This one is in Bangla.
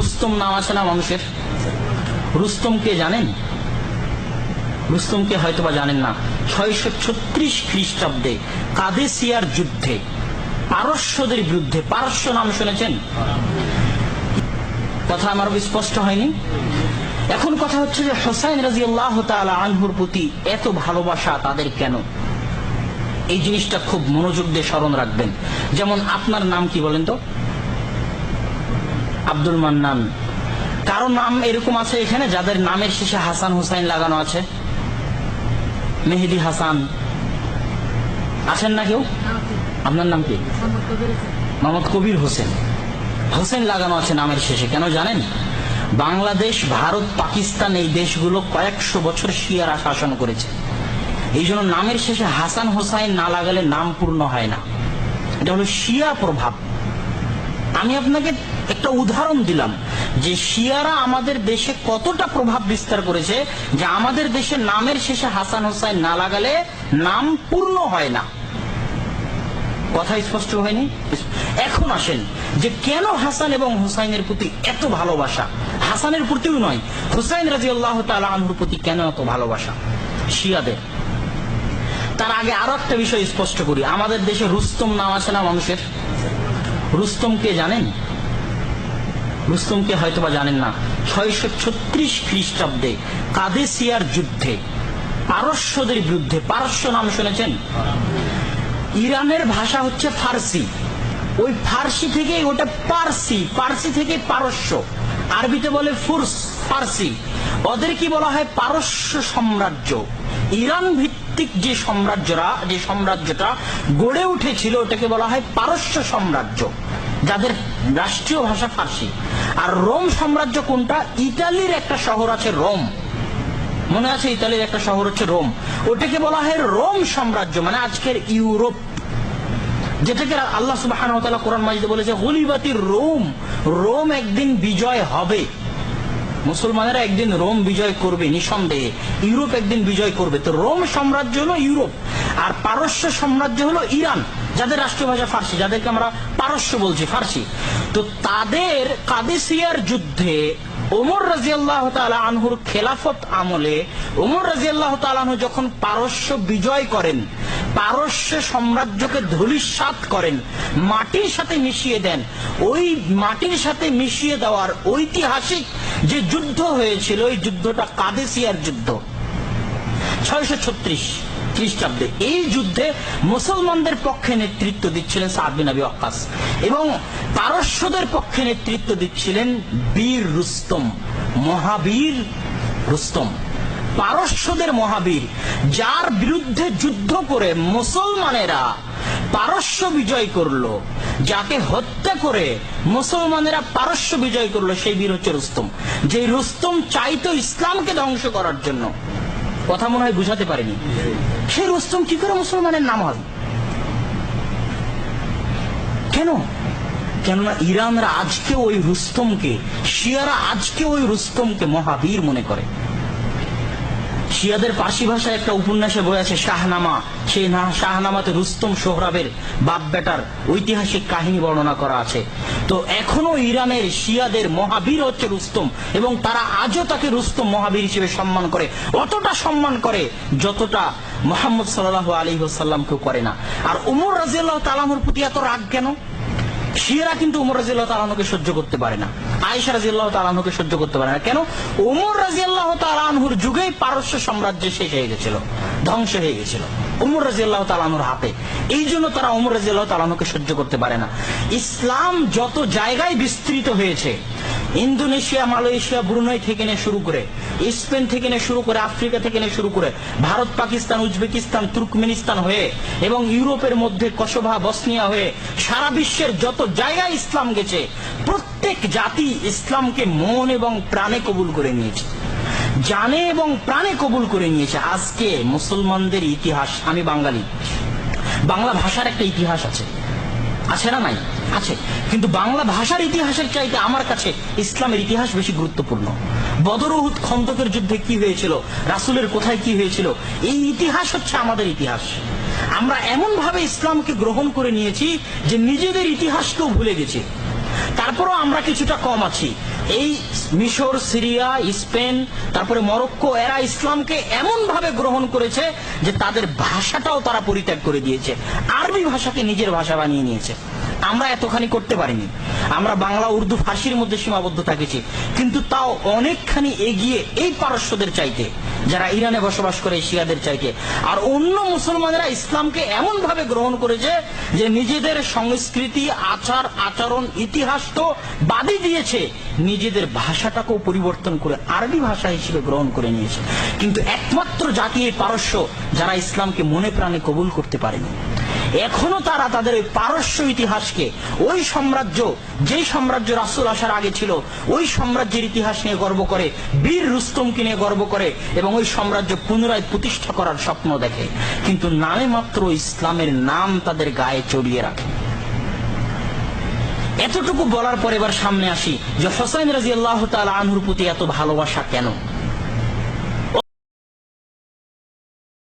রুস্তম নাম আছে না মানুষের রুস্তমকে জানেন? রুস্তমকে হয়তোবা জানেন না। ছয়শো ছত্রিশ খ্রিস্টাব্দে কাদেসিয়ার যুদ্ধে পারস্যদের বিরুদ্ধে পারস্য নাম শুনেছেন? কথা আমার স্পষ্ট হয়নি। এখন কথা হচ্ছে যে হোসাইন রাজি আল্লাহ আনহুর প্রতি এত ভালোবাসা তাদের কেন? এই জিনিসটা খুব মনোযোগ দিয়ে স্মরণ রাখবেন। যেমন আপনার নাম কি বলেন তো? আব্দুল মান্নান। কারও নাম এরকম আছে এখানে? যাদের নামের শেষে হাসান হুসাইন লাগানো আছে। মেহেদি হাসান। আছেন না কেউ? আপনার নাম কি? মোহাম্মদ কবির হোসেন। হোসেন। লাগানো আছে নামের শেষে কেন জানেন? বাংলাদেশ ভারত পাকিস্তান এই দেশগুলো কয়েকশো বছর শিয়ারা শাসন করেছে। এই জন্য নামের শেষে হাসান হোসাইন না লাগালে নাম পূর্ণ হয় না। এটা হলো শিয়া প্রভাব। আমি আপনাকে একটা উদাহরণ দিলাম যে শিয়ারা আমাদের দেশে কতটা প্রভাব বিস্তার করেছে যে আমাদের দেশে নামের শেষে হাসান হোসাইন না লাগালে নাম পূর্ণ হয় না। কথা স্পষ্ট হয়নি? এখন আসেন যে কেন হাসান এবং হুসাইনের প্রতি এত ভালোবাসা? হাসানের প্রতিও নয়, হুসাইন রাজি আল্লাহ আনহুর প্রতি কেন এত ভালোবাসা? শিয়াদের। তার আগে আরও একটা বিষয় স্পষ্ট করি। আমাদের দেশে রুস্তম নাম আছে না মানুষের? রুস্তমকে জানেন? রুস্তমকে হয়তোবা জানেন না। ছয়শো ছত্রিশ খ্রিস্টাব্দে কাদেসিয়ার যুদ্ধে পারস্যদের বিরুদ্ধে, পারস্য নাম শুনেছেন? ইরানের ভাষা হচ্ছে ফার্সি। ওই ফার্সি থেকে ওটা পার্সি পার্সি থেকে পারস্য। আরবিতে বলে ফুরস, ফার্সি। ওদের কি বলা হয়? পারস্য সাম্রাজ্য। ইরান ভিত্তিক যে সাম্রাজ্যরা, যে সাম্রাজ্যটা গড়ে উঠেছিল, ওটাকে বলা হয় পারস্য সাম্রাজ্য, যাদের রাষ্ট্রীয় ভাষা ফার্সি। আর রোম সাম্রাজ্য কোনটা? ইতালির একটা শহর আছে রোম। মনে আছে ইতালির একটা শহর হচ্ছে রোম? ওটাকে বলা হয় রোম সাম্রাজ্য মানে আজকের ইউরোপ। যেটাকে আল্লাহ সুবাহ কোরআন মাজিদে বলেছে গুলিবাতির রোম রোম একদিন বিজয় হবে। মুসলমানেরা একদিন রোম বিজয় করবে নিঃসন্দেহে। ইউরোপ একদিন বিজয় করবে। তো রোম সাম্রাজ্য হলো ইউরোপ, আর পারস্য সাম্রাজ্য হলো ইরান, যাদের রাষ্ট্রীয় ভাষা ফার্সি, যাদেরকে আমরা পারস্য বলছি, ফার্সি। তো তাদের কাদেসিয়ার যুদ্ধে ওমর রাজিয়াল্লাহ তালা আনহুর খেলাফত আমলে ওমর রাজিয়াল্লাহ তালানহু যখন পারস্য বিজয় করেন, পারস্য সাম্রাজ্যকে ধূলিসাৎ করেন, মাটির সাথে মিশিয়ে দেন, ওই মাটির সাথে মিশিয়ে দেওয়ার ঐতিহাসিক যে যুদ্ধ হয়েছিল, ওই যুদ্ধটা কাদেসিয়ার যুদ্ধ। ছয়শো ছত্রিশ। খ্রিস্টাব্দে। এই যুদ্ধে মুসলমানদের পক্ষে নেতৃত্ব দিচ্ছিলেন সাদ বিন আবি ওয়াক্কাস এবং পারস্যদের পক্ষে নেতৃত্ব দিচ্ছিলেন বীর রুস্তম, মহাবীর রুস্তম। পারস্যদের মহাবীর, যার বিরুদ্ধে যুদ্ধ করে মুসলমানেরা পারস্য বিজয় করল, যাকে হত্যা করে মুসলমানেরা পারস্য বিজয় করল, সেই বীর হচ্ছে রুস্তম। যে রুস্তম চাইতো ইসলামকে ধ্বংস করার জন্য। কথা মনে হয় বুঝাতে পারেনি। সে রুস্তম, কি করে মুসলমানের নাম হবে? কেন? কেননা ইরানরা আজকে ওই রুস্তমকে, শিয়ারা আজকে ওই রুস্তমকে মহাবীর মনে করে। শিয়াদের পার্সি ভাষায় একটা উপন্যাসে বই আছে, শাহনামা। সেই শাহনামাতে রুস্তম সোহরাবের বাপ বেটার ঐতিহাসিক কাহিনী বর্ণনা করা আছে। তো এখনও ইরানের শিয়াদের মহাবীর হচ্ছে রুস্তম এবং তারা আজও তাকে রুস্তম মহাবীর হিসেবে সম্মান করে। অতটা সম্মান করে যতটা মোহাম্মদ সাল্লাহ আলী সাল্লামকেও করে না। আর উমর রাজিয়াল্লাহ তালামুর প্রতি এত রাগ কেন? শিয়ারা কিন্তু উমর রাজিয়াল্লাহ তালানুকে সহ্য করতে পারে না। আয়েশা রাজিয়াল্লাহ তালানুকে সহ্য করতে পারে না। কেন? উমর রাজিয়াল্লাহ তালানহুর যুগেই পারস্য সাম্রাজ্য শেষ হয়ে গেছিল, ধ্বংস হয়ে গেছিল, উমর রাজিয়াল্লাহ তালানুর হাতে। এই জন্য তারা উমর রাজিয়াল্লাহ তালানুকে সহ্য করতে পারে না। ইসলাম যত জায়গায় বিস্তৃত হয়েছে ইন্দোনেশিয়া, মালয়েশিয়া, ব্রুনই থেকে নিয়ে শুরু করে, স্পেন থেকে নিয়ে শুরু করে, আফ্রিকা থেকে নিয়ে শুরু করে, ভারত, পাকিস্তান, উজবেকিস্তান, তুর্কমেনিস্তান হয়ে এবং ইউরোপের মধ্যে কসোভা, বসনিয়া হয়ে সারা বিশ্বের যত জায়গায় ইসলাম গেছে, প্রত্যেক জাতি ইসলামকে মন এবং প্রাণে কবুল করে নিয়েছে। জানে এবং প্রাণে কবুল করে নিয়েছে। আজকে মুসলমানদের ইতিহাস, আমি বাঙালি, বাংলা ভাষার একটা ইতিহাস আছে। আছে না নাই? আছে। কিন্তু বাংলা ভাষার ইতিহাসের চাইতে আমার কাছে ইসলামের ইতিহাস বেশি গুরুত্বপূর্ণ। বদরহুদ খন্দকের যুদ্ধে কি হয়েছিল? রাসুলের কোথায় কি হয়েছিল? এই ইতিহাস হচ্ছে আমাদের ইতিহাস। আমরা এমন ভাবে ইসলামকে গ্রহণ করে নিয়েছি যে নিজেদের ইতিহাসকেও ভুলে গেছি। তারপরও আমরা কিছুটা কম আছি। এই মিশর, সিরিয়া, স্পেন, তারপরে মরক্কো, এরা ইসলামকে এমন ভাবে গ্রহণ করেছে যে তাদের ভাষাটাও তারা পরিত্যাগ করে দিয়েছে। আরবি ভাষাকে নিজের ভাষা বানিয়ে নিয়েছে। আমরা এতখানি করতে পারিনি। আমরা বাংলা, উর্দু, ফার্সির মধ্যে সীমাবদ্ধ থাকেছি। কিন্তু তাও অনেকখানি এগিয়ে এই পারস্যদের চাইতে। যারা ইরানে বসবাস করে শিয়াদের চাইতে। আর অন্য মুসলমানেরা ইসলামকে এমন ভাবে গ্রহণ করেছে যে নিজেদের সংস্কৃতি, আচার, আচরণ, ইতিহাস তো বাদই দিয়েছে। নিজেদের ভাষাটাকেও পরিবর্তন করে আরবি ভাষা হিসেবে গ্রহণ করে নিয়েছে। কিন্তু একমাত্র জাতি এই পারস্য যারা ইসলামকে মনে প্রাণে কবুল করতে পারেনি। এখনও তারা তাদের ওই পারস্য ইতিহাসকে, ওই সাম্রাজ্য, যেই সাম্রাজ্য রাসুল আসার আগে ছিল, ওই সাম্রাজ্যের ইতিহাস নিয়ে গর্ব করে, বীর রুস্তমকে নিয়ে গর্ব করে এবং ওই সাম্রাজ্য পুনরায় প্রতিষ্ঠা করার স্বপ্ন দেখে। কিন্তু নামে মাত্র ইসলামের নাম তাদের গায়ে চড়িয়ে রাখে। এতটুকু বলার পর এবার সামনে আসি যে হোসাইন রাজি আল্লাহ তাল আনহুর প্রতি এত ভালোবাসা কেন?